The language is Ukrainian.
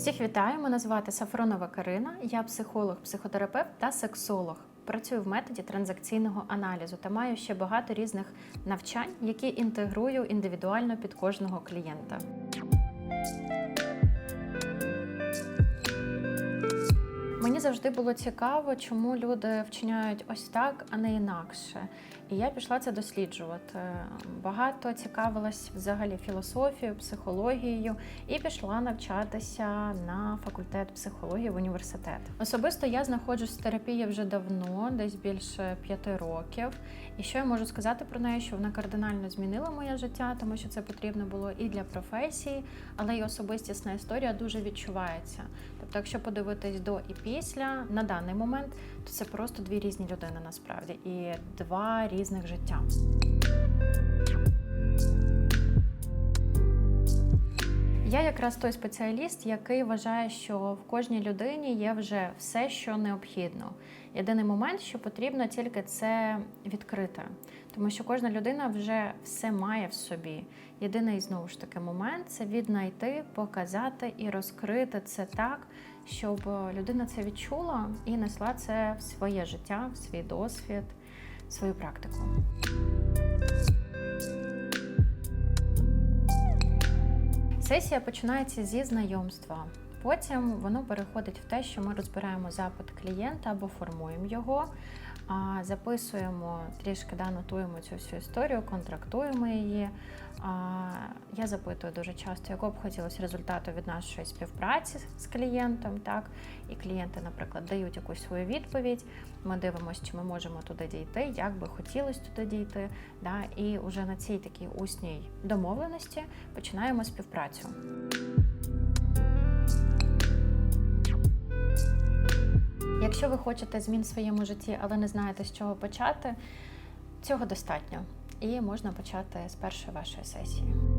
Всіх вітаю! Мене звати Сафронова Карина. Я психолог, психотерапевт та сексолог. Працюю в методі транзакційного аналізу та маю ще багато різних навчань, які інтегрую індивідуально під кожного клієнта. Завжди було цікаво, чому люди вчиняють ось так, а не інакше. І я пішла це досліджувати. Багато цікавилась взагалі філософією, психологією і пішла навчатися на факультет психології в університет. Особисто я знаходжусь в терапії вже давно, десь більше п'яти років. І що я можу сказати про неї, що вона кардинально змінила моє життя, тому що це потрібно було і для професії, але й особистісна історія дуже відчувається. Тобто, якщо подивитись до і після на даний момент, то це просто дві різні людини насправді і два різних життя. Я якраз той спеціаліст, який вважає, що в кожній людині є вже все, що необхідно. Єдиний момент, що потрібно тільки це відкрити, тому що кожна людина вже все має в собі. Єдиний знову ж таки момент це віднайти, показати і розкрити це так, щоб людина це відчула і несла це в своє життя, в свій досвід, в свою практику. Сесія починається зі знайомства. Потім воно переходить в те, що ми розбираємо запит клієнта або формуємо його, записуємо трішки, да, нотуємо цю всю історію, контрактуємо її. Я запитую дуже часто, якого б хотілося результату від нашої співпраці з клієнтом. Так? І клієнти, наприклад, дають якусь свою відповідь. Ми дивимося, чи ми можемо туди дійти, як би хотілося туди дійти. Да? І вже на цій такій усній домовленості починаємо співпрацю. Якщо ви хочете змін в своєму житті, але не знаєте, з чого почати, цього достатньо. І можна почати з першої вашої сесії.